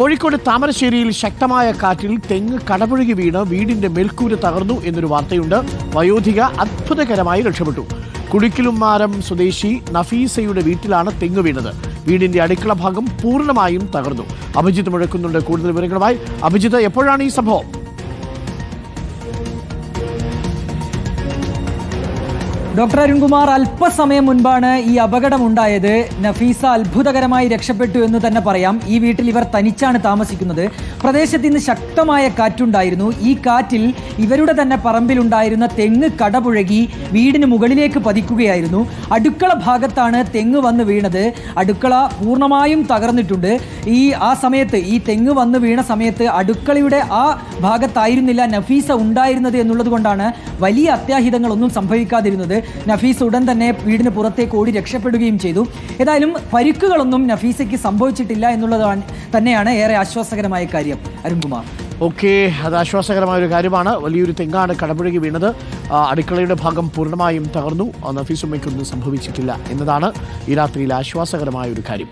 കോഴിക്കോട് താമരശ്ശേരിയിൽ ശക്തമായ കാറ്റിൽ തെങ്ങ് കടപുഴകി വീണ് വീടിന്റെ മേൽക്കൂര തകർന്നു എന്നൊരു വാർത്തയുണ്ട്. വയോധിക അത്ഭുതകരമായി രക്ഷപ്പെട്ടു. കുടിക്കിലുമാരം സ്വദേശി നഫീസയുടെ വീട്ടിലാണ് തെങ്ങ് വീണത്. വീടിന്റെ അടുക്കള ഭാഗം പൂർണമായും തകർന്നു. അഭിജിത്ത് മുഴക്കുന്നുണ്ട്. കൂടുതൽ വിവരങ്ങളുമായി അഭിജിത്ത് എപ്പോഴാണ് ഈ സംഭവം? ഡോക്ടർ അരുൺകുമാർ അല്പസമയം മുൻപാണ് ഈ അപകടമുണ്ടായത്. നഫീസ അത്ഭുതകരമായി രക്ഷപ്പെട്ടു എന്ന് തന്നെ പറയാം. ഈ വീട്ടിൽ ഇവർ തനിച്ചാണ് താമസിക്കുന്നത്. പ്രദേശത്ത് ഇന്ന് ശക്തമായ കാറ്റുണ്ടായിരുന്നു. ഈ കാറ്റിൽ ഇവരുടെ തന്നെ പറമ്പിലുണ്ടായിരുന്ന തെങ്ങ് കടപുഴകി വീടിന് മുകളിലേക്ക് പതിക്കുകയായിരുന്നു. അടുക്കള ഭാഗത്താണ് തെങ്ങ് വന്ന് വീണത്. അടുക്കള പൂർണമായും തകർന്നിട്ടുണ്ട്. ഈ ആ സമയത്ത് ഈ തെങ്ങ് വന്ന് വീണ സമയത്ത് അടുക്കളയുടെ ആ ഭാഗത്തായിരുന്നില്ല നഫീസ ഉണ്ടായിരുന്നത് എന്നുള്ളത് കൊണ്ടാണ് വലിയ അത്യാഹിതങ്ങളൊന്നും സംഭവിക്കാതിരുന്നത്. നഫീസ് ഉടൻ തന്നെ വീടിന് പുറത്തേക്ക് ഓടി രക്ഷപ്പെടുകയും ചെയ്തു. ഏതായാലും പരിക്കുകളൊന്നും നഫീസയ്ക്ക് സംഭവിച്ചിട്ടില്ല എന്നുള്ളതാണ് തന്നെയാണ് ഏറെ ആശ്വാസകരമായ കാര്യം. അരുൺകുമാർ. ഓക്കെ അത് ആശ്വാസകരമായ ഒരു കാര്യമാണ്. വലിയൊരു തെങ്ങാണ് കടപുഴകി വീണത്. അടുക്കളയുടെ ഭാഗം പൂർണമായും തകർന്നു. നഫീസുമ്മയ്ക്കൊന്നും സംഭവിച്ചിട്ടില്ല എന്നതാണ് ഈ രാത്രിയിൽ ആശ്വാസകരമായ ഒരു കാര്യം.